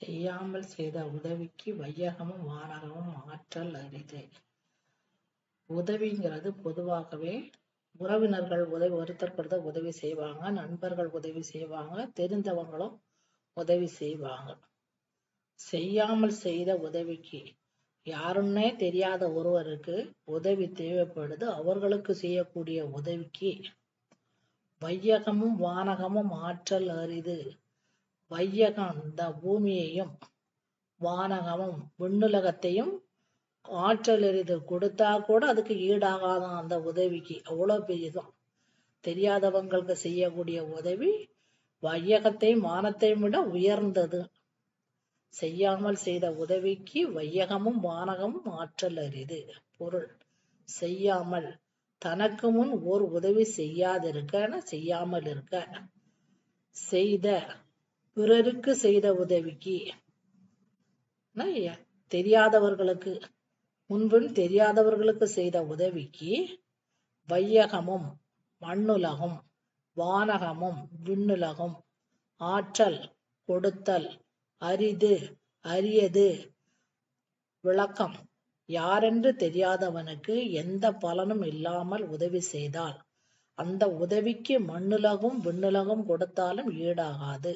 செய்யாமல் செய்த உதவிக்கு வையகமும் வானகமும் ஆற்றல் அரிது. உதவிங்கிறது பொதுவாகவே உறவினர்கள் உதவி ஒருத்தருக்கு ஒருத்தர் உதவி செய்வாங்க நண்பர்கள் உதவி செய்வாங்க தெரிந்தவங்களும் உதவி செய்வாங்க. செய்யாமல் செய்த உதவிக்கு யாருன்னே தெரியாத ஒருவருக்கு உதவி தேவைப்படுது. அவர்களுக்கு செய்யக்கூடிய உதவிக்கு வையகமும் வானகமும் ஆற்றல் அரிது. வையகம் இந்த பூமியையும் வானகமும் விண்ணுலகத்தையும் ஆற்றல் எரிது கொடுத்தா கூட அதுக்கு ஈடாகாதான் அந்த உதவிக்கு. அவ்வளவு பெரியதும் தெரியாதவங்களுக்கு செய்யக்கூடிய உதவி வையகத்தையும் வானத்தையும் விட உயர்ந்தது. செய்யாமல் செய்த உதவிக்கு வையகமும் வானகமும் ஆற்றல் அரிது பொருள். செய்யாமல் தனக்கு முன் ஓர் உதவி செய்யாதிருக்க செய்யாமல் இருக்க. செய்த பிறருக்கு செய்த உதவிக்கு. தெரியாதவர்களுக்கு முன்பின் தெரியாதவர்களுக்கு செய்த உதவிக்கு வையகமும் மண்ணுலகும் வானகமும் விண்ணுலகும் ஆற்றல் கொடுத்தல் அரிது அரியது விளக்கம். யாரென்று தெரியாதவனுக்கு எந்த பலனும் இல்லாமல் உதவி செய்தால் அந்த உதவிக்கு மண்ணுலகும் விண்ணுலகும் கொடுத்தாலும் ஈடாகாது.